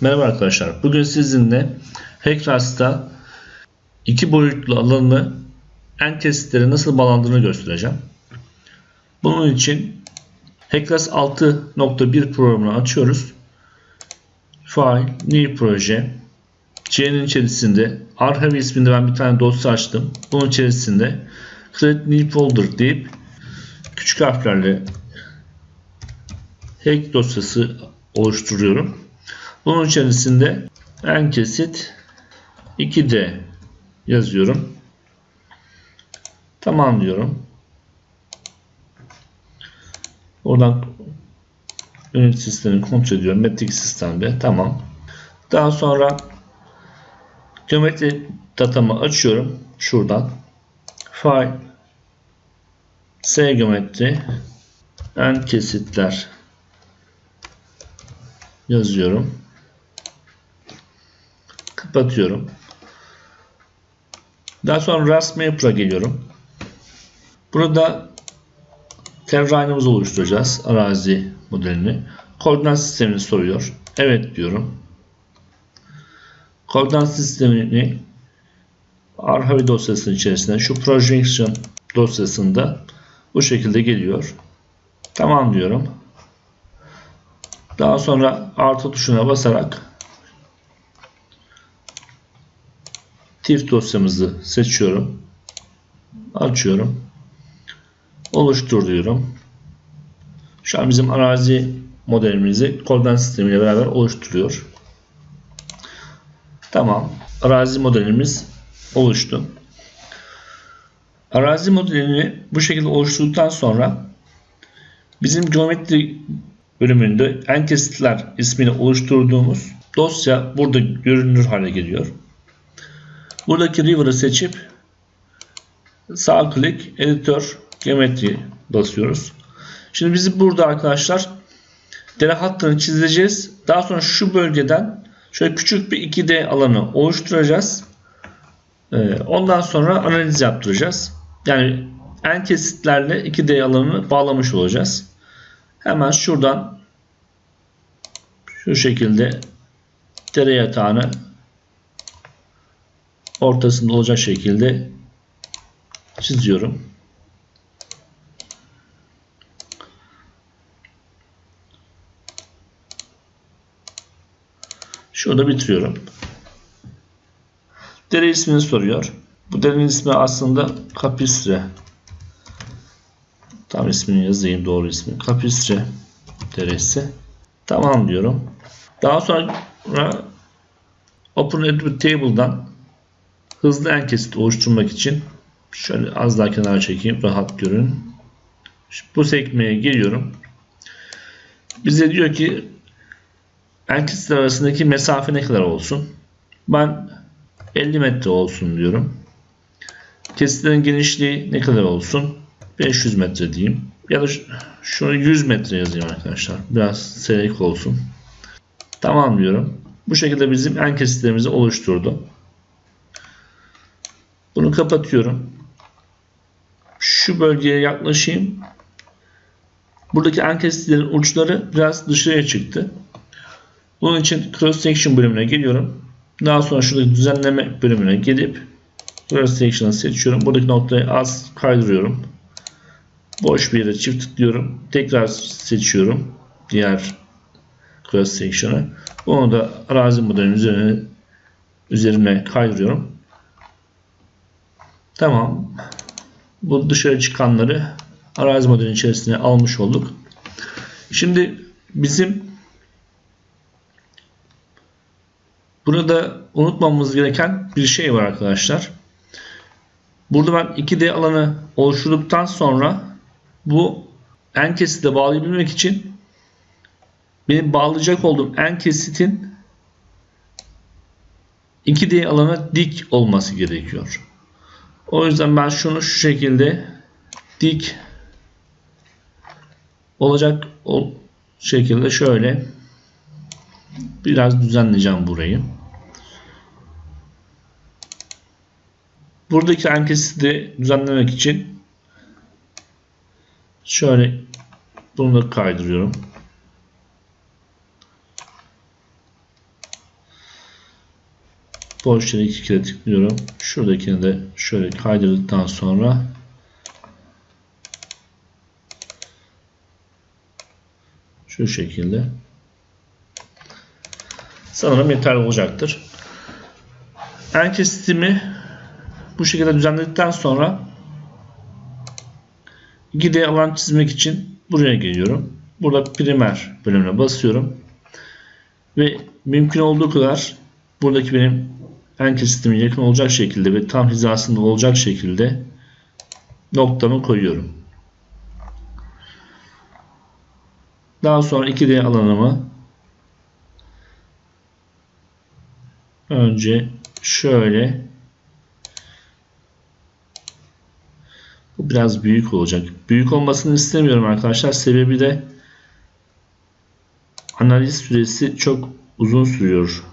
Merhaba arkadaşlar. Bugün sizinle Hackrast'ta iki boyutlu alanı en kesitlere nasıl bağlandığını göstereceğim. Bunun için Hackrast 6.1 programını açıyoruz. File, New Proje. C'nin içerisinde Archive isminde ben bir tane dosya açtım. Bunun içerisinde Create New Folder deyip küçük harflerle hack dosyası oluşturuyorum. Bunun içerisinde en kesit 2D yazıyorum. Tamam diyorum. Oradan ünit sistemi kontrol ediyorum. Metrik sistemde. Tamam. Daha sonra geometri datamı açıyorum. Şuradan. File S geometri en kesitler yazıyorum. Kapatıyorum. Daha sonra Raspberry'e geliyorum. Burada terrainimizi oluşturacağız. Arazi modelini. Koordinat sistemini soruyor. Evet diyorum. Koordinat sistemini Arhavi dosyasının içerisinde şu projection dosyasında bu şekilde geliyor. Tamam diyorum. Daha sonra artı tuşuna basarak TIFF dosyamızı seçiyorum. Açıyorum. Oluştur diyorum. Şu an bizim arazi modelimizi koordinat sistemiyle beraber oluşturuyor. Tamam. Arazi modelimiz oluştu. Arazi modelini bu şekilde oluşturduktan sonra bizim geometri bölümünde en kesitler ismini oluşturduğumuz dosya burada görünür hale geliyor. Buradaki river'ı seçip sağ klik editör geometri basıyoruz. Şimdi biz burada arkadaşlar dere hattını çizeceğiz. Daha sonra şu bölgeden şöyle küçük bir 2D alanı oluşturacağız. Ee, ondan sonra analiz yaptıracağız. Yani en kesitlerle 2D alanını bağlamış olacağız. Hemen şuradan şu şekilde dere yatağını ortasında olacak şekilde çiziyorum. Şurada bitiriyorum. Dere ismini soruyor. Bu derenin ismi aslında Kapistre. Tam ismini yazayım doğru ismi. Kapistre deresi. Tamam diyorum. Daha sonra Open Attribute Table'dan hızlı en kesit oluşturmak için şöyle az daha kenara çekeyim rahat görün. Bu sekmeye geliyorum. Bize diyor ki en kesitler arasındaki mesafe ne kadar olsun? Ben 50 metre olsun diyorum. Kesitlerin genişliği ne kadar olsun? 500 metre diyeyim. Ya da şunu 100 metre yazayım arkadaşlar. Biraz seyrek olsun. Tamam diyorum. Bu şekilde bizim en kesitlerimizi oluşturdu. Bunu kapatıyorum. Şu bölgeye yaklaşayım. Buradaki en kesitlerin uçları biraz dışarıya çıktı. Bunun için cross section bölümüne geliyorum. Daha sonra şuradaki düzenleme bölümüne gelip cross section'ı seçiyorum. Buradaki noktayı az kaydırıyorum. Boş bir yere çift tıklıyorum. Tekrar seçiyorum. Diğer cross section'ı. Bunu da arazi modelinin üzerine üzerine kaydırıyorum. Tamam. Bu dışarı çıkanları arazi modelinin içerisine almış olduk. Şimdi bizim burada unutmamamız gereken bir şey var arkadaşlar. Burada ben 2D alanı oluşturduktan sonra bu en kesite bağlayabilmek için benim bağlayacak olduğum en kesitin 2D alana dik olması gerekiyor. O yüzden ben şunu şu şekilde dik olacak o şekilde şöyle biraz düzenleyeceğim burayı. Buradaki enkesi de düzenlemek için şöyle bunu da kaydırıyorum. Boş yere iki kere tıklıyorum. Şuradakini de şöyle kaydırdıktan sonra şu şekilde sanırım yeterli olacaktır. Enke sistemi bu şekilde düzenledikten sonra 2D alan çizmek için buraya geliyorum. Burada primer bölümüne basıyorum. Ve mümkün olduğu kadar buradaki benim enke sisteme yakın olacak şekilde ve tam hizasında olacak şekilde noktamı koyuyorum. Daha sonra 2D alanımı önce şöyle bu biraz büyük olacak. Büyük olmasını istemiyorum arkadaşlar. Sebebi de analiz süresi çok uzun sürüyor.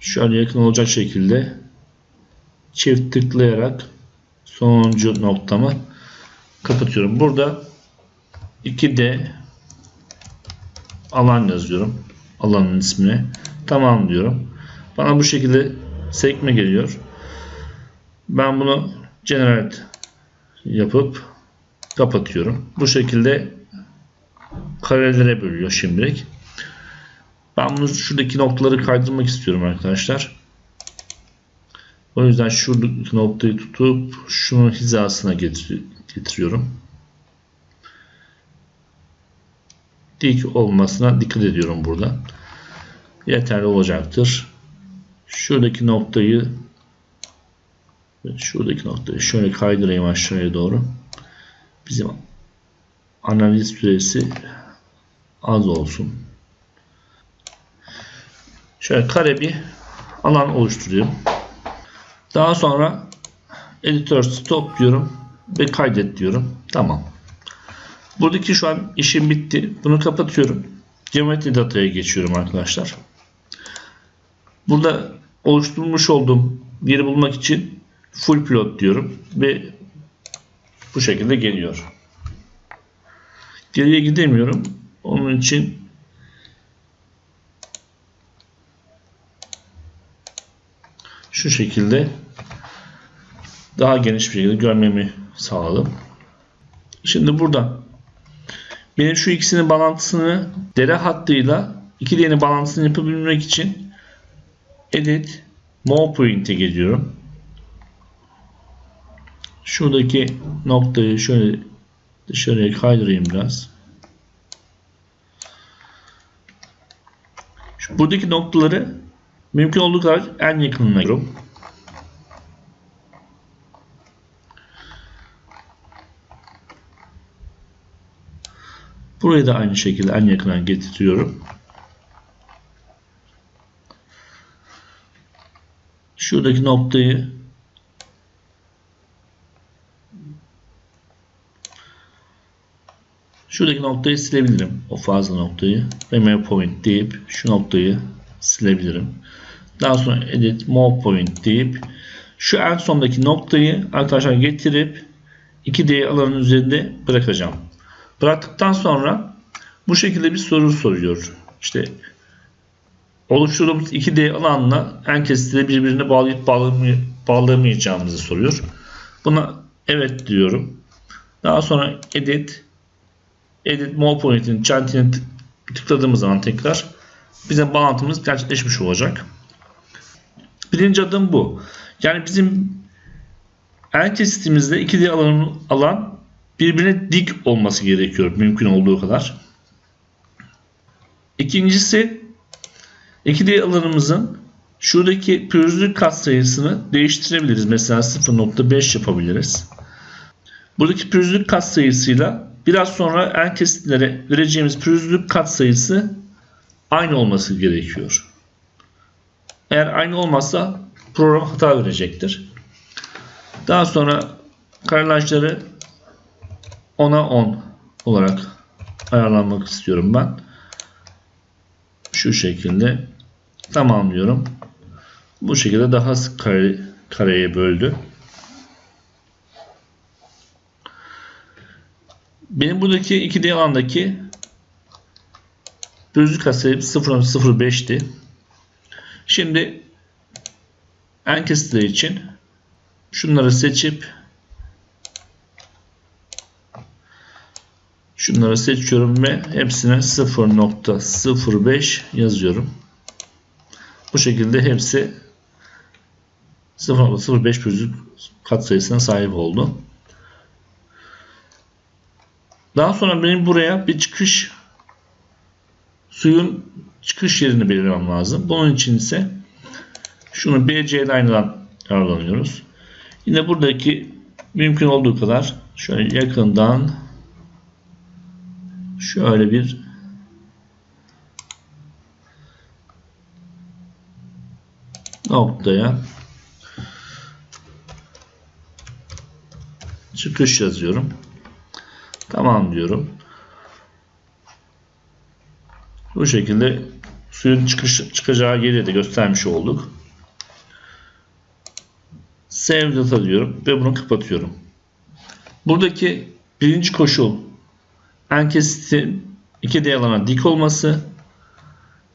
Şöyle yakın olacak şekilde çift tıklayarak sonuncu noktamı kapatıyorum. Burada 2D alan yazıyorum. Alanın ismini. Tamam diyorum. Bana bu şekilde sekme geliyor. Ben bunu generate yapıp kapatıyorum. Bu şekilde karelere bölüyor şimdilik. Ben bunu şuradaki noktaları kaydırmak istiyorum arkadaşlar. O yüzden şuradaki noktayı tutup şunun hizasına getir getiriyorum. Dik olmasına dikkat ediyorum burada. Yeterli olacaktır. Şuradaki noktayı şuradaki noktayı şöyle kaydırayım aşağıya doğru. Bizim analiz süresi az olsun. Şöyle kare bir alan oluşturuyorum. Daha sonra editör stop diyorum ve kaydet diyorum. Tamam. Buradaki şu an işim bitti. Bunu kapatıyorum. Geometri dataya geçiyorum arkadaşlar. Burada oluşturmuş olduğum yeri bulmak için full plot diyorum ve bu şekilde geliyor. Geriye gidemiyorum. Onun için şu şekilde daha geniş bir şekilde görmemi sağladım. Şimdi burada benim şu ikisinin bağlantısını dere hattıyla iki diğerinin bağlantısını yapabilmek için edit move point'e geliyorum. Şuradaki noktayı şöyle dışarıya kaydırayım biraz. Şu buradaki noktaları mümkün olduğu kadar en yakınına geliyorum. Burayı da aynı şekilde en yakına getiriyorum. Şuradaki noktayı Şuradaki noktayı silebilirim. O fazla noktayı. Remove point deyip şu noktayı silebilirim. Daha sonra edit move point deyip şu en sondaki noktayı arkadaşlar getirip 2D alanın üzerinde bırakacağım. Bıraktıktan sonra bu şekilde bir soru soruyor. İşte oluşturduğumuz 2D alanla en kesitleri birbirine bağlayıp bağlayamayacağımızı soruyor. Buna evet diyorum. Daha sonra edit edit move point'in çentini tıkladığımız zaman tekrar bizim bağlantımız gerçekleşmiş olacak. Birinci adım bu. Yani bizim en kesitimizde 2D alan, alan birbirine dik olması gerekiyor mümkün olduğu kadar. İkincisi 2D alanımızın şuradaki pürüzlük katsayısını değiştirebiliriz. Mesela 0.5 yapabiliriz. Buradaki pürüzlük katsayısıyla biraz sonra en kesitlere vereceğimiz pürüzlük katsayısı aynı olması gerekiyor. Eğer aynı olmazsa program hata verecektir. Daha sonra karelajları 10'a 10 olarak ayarlanmak istiyorum ben. Şu şekilde tamamlıyorum. Bu şekilde daha sık kare, kareye böldü. Benim buradaki 2D alandaki düzlük asayım 0.05'ti. Şimdi kesitleri için şunları seçip şunları seçiyorum ve hepsine 0.05 yazıyorum. Bu şekilde hepsi 0.05 pürüzlük katsayısına sahip oldu. Daha sonra benim buraya bir çıkış suyun çıkış yerini belirlemem lazım. Bunun için ise şunu BC line'dan yararlanıyoruz. Yine buradaki mümkün olduğu kadar şöyle yakından şöyle bir noktaya çıkış yazıyorum. Tamam diyorum. Bu şekilde suyun çıkış, çıkacağı yeri de göstermiş olduk. Save data diyorum ve bunu kapatıyorum. Buradaki birinci koşul en kesitin iki D alana dik olması,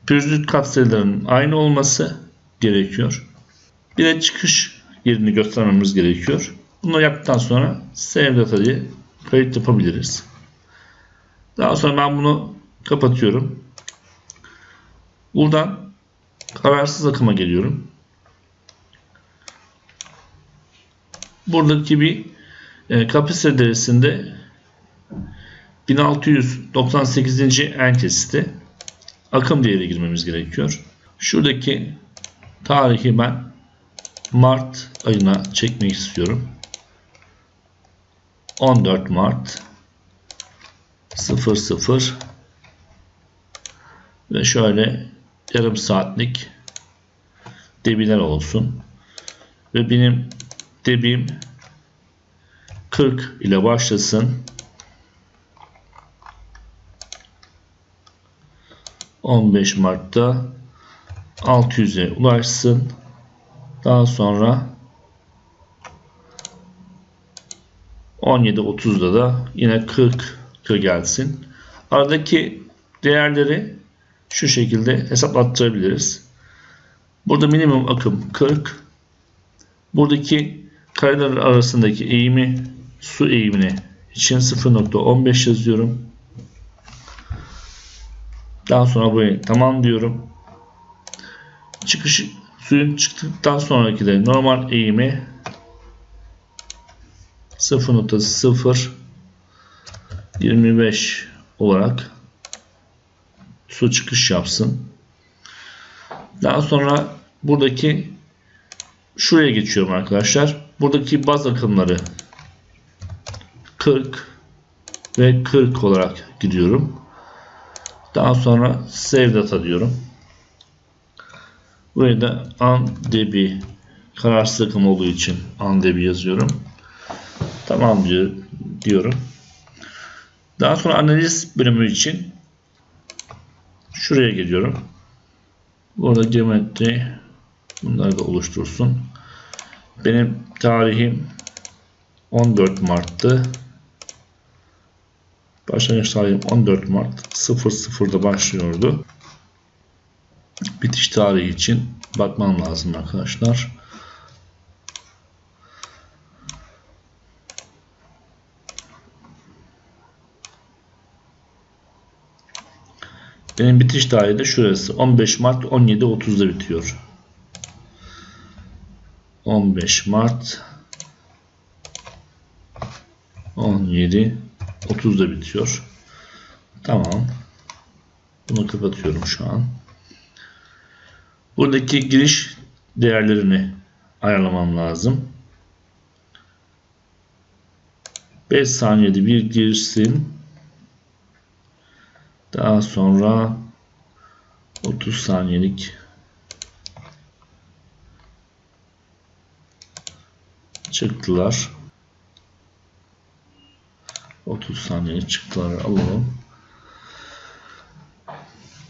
pürüzlük katsayılarının aynı olması gerekiyor. Bir de çıkış yerini göstermemiz gerekiyor. Bunu yaptıktan sonra save data diye kayıt yapabiliriz. Daha sonra ben bunu kapatıyorum. Buradan kararsız akıma geliyorum. Buradaki bir e, kapasite değerisinde 1698. en kesiti akım değeri girmemiz gerekiyor. Şuradaki tarihi ben Mart ayına çekmek istiyorum. 14 Mart 00 ve şöyle yarım saatlik debiler olsun. Ve benim debim 40 ile başlasın. 15 Mart'ta 600'e ulaşsın. Daha sonra 17.30'da da yine 40 gelsin. Aradaki değerleri şu şekilde hesaplattırabiliriz. Burada minimum akım 40. Buradaki kareler arasındaki eğimi su eğimini için 0.15 yazıyorum. Daha sonra burayı tamam diyorum. Çıkış suyun çıktıktan sonraki de normal eğimi 0.0 25 olarak su çıkış yapsın. Daha sonra buradaki şuraya geçiyorum arkadaşlar. Buradaki baz akımları 40 ve 40 olarak gidiyorum. Daha sonra save data diyorum. Buraya da undebi kararsız akım olduğu için undebi yazıyorum. Tamam diyor, diyorum. Daha sonra analiz bölümü için şuraya geliyorum. Burada geometri bunları da oluştursun. Benim tarihim 14 Mart'tı. Başlangıç tarihim 14 Mart 00'da başlıyordu. Bitiş tarihi için bakmam lazım arkadaşlar. Benim bitiş tarihi de şurası. 15 Mart 17.30'da bitiyor. 15 Mart 17.30'da bitiyor. Tamam. Bunu kapatıyorum şu an. Buradaki giriş değerlerini ayarlamam lazım. 5 saniyede bir girsin. Daha sonra 30 saniyelik çıktılar. 30 saniye çıktılar alalım.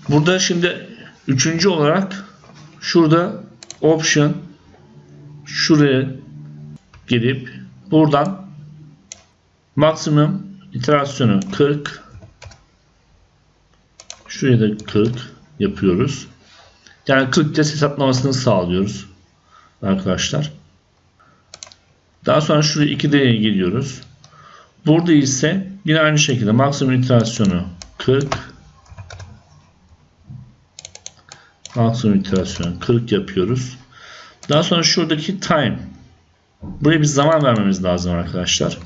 Burada şimdi üçüncü olarak şurada option şuraya gelip buradan maksimum iterasyonu 40 Şuraya da 40 yapıyoruz. Yani 40 kez hesaplamasını sağlıyoruz. arkadaşlar. Daha sonra şuraya 2D'ye geliyoruz. Burada ise yine aynı şekilde maksimum iterasyonu 40 maksimum iterasyonu 40 yapıyoruz. Daha sonra şuradaki time buraya bir zaman vermemiz lazım arkadaşlar.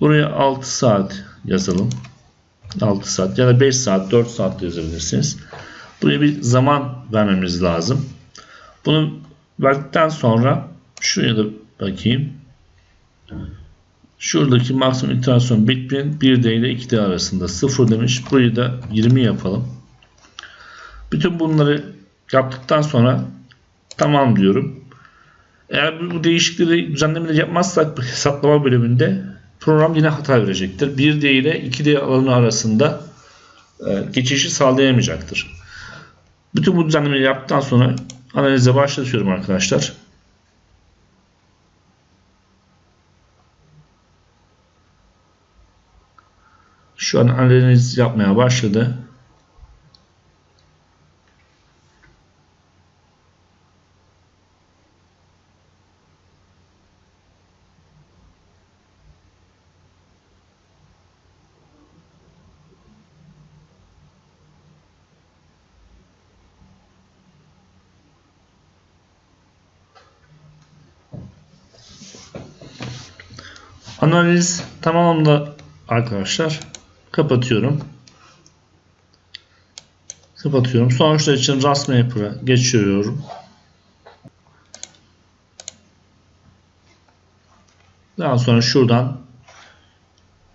Buraya 6 saat yazalım. 6 saat ya da 5 saat 4 saat de yazabilirsiniz. Buraya bir zaman vermemiz lazım. Bunu verdikten sonra şuraya da bakayım. Şuradaki maksimum iterasyon bitpin 1D ile 2D arasında 0 demiş. Burayı da 20 yapalım. Bütün bunları yaptıktan sonra tamam diyorum. Eğer bu değişiklikleri düzenlemeleri yapmazsak hesaplama bölümünde program yine hata verecektir. 1D ile 2D alanı arasında e, geçişi sağlayamayacaktır. Bütün bu düzenlemeleri yaptıktan sonra analize başlatıyorum arkadaşlar. Şu an analiz yapmaya başladı. Analiz tamamlandı arkadaşlar. Kapatıyorum. Kapatıyorum. Sonuçlar için Rasmaper'a geçiyorum. Daha sonra şuradan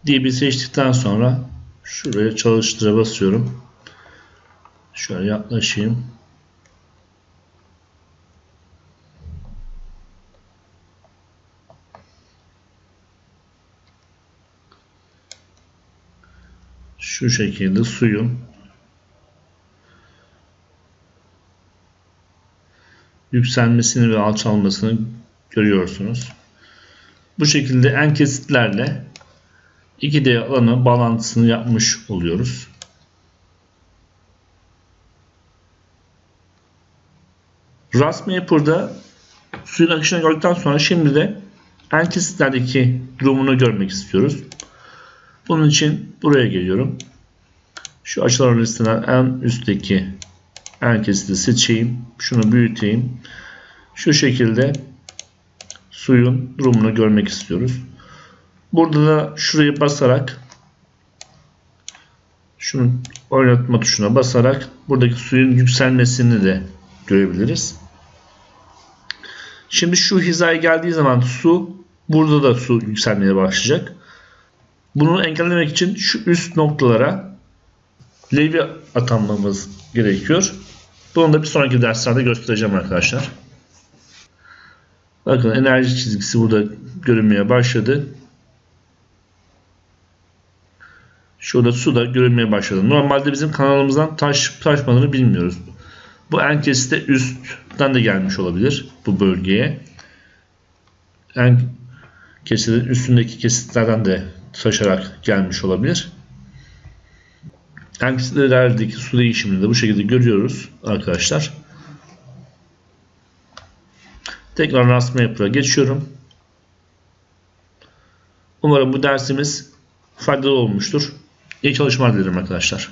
DB seçtikten sonra şuraya çalıştıra basıyorum. Şöyle yaklaşayım. Şu şekilde suyun yükselmesini ve alçalmasını görüyorsunuz. Bu şekilde en kesitlerle 2D alanı bağlantısını yapmış oluyoruz. Rasmaper'da suyun akışını gördükten sonra şimdi de en kesitlerdeki durumunu görmek istiyoruz. Bunun için buraya geliyorum. Şu açılar listeden en üstteki en kesiti seçeyim. Şunu büyüteyim. Şu şekilde suyun durumunu görmek istiyoruz. Burada da şuraya basarak şunun oynatma tuşuna basarak buradaki suyun yükselmesini de görebiliriz. Şimdi şu hizaya geldiği zaman su burada da su yükselmeye başlayacak. Bunu engellemek için şu üst noktalara levye atanmamız gerekiyor. Bunu da bir sonraki derslerde göstereceğim arkadaşlar. Bakın enerji çizgisi burada görünmeye başladı. Şurada su da görünmeye başladı. Normalde bizim kanalımızdan taş taşmadığını bilmiyoruz. Bu en kesite üstten de gelmiş olabilir bu bölgeye. En üstündeki kesitlerden de taşarak gelmiş olabilir. Hangisilerdeki su değişimini de bu şekilde görüyoruz arkadaşlar. Tekrar Rasmaper'a geçiyorum. Umarım bu dersimiz faydalı olmuştur. İyi çalışmalar dilerim arkadaşlar.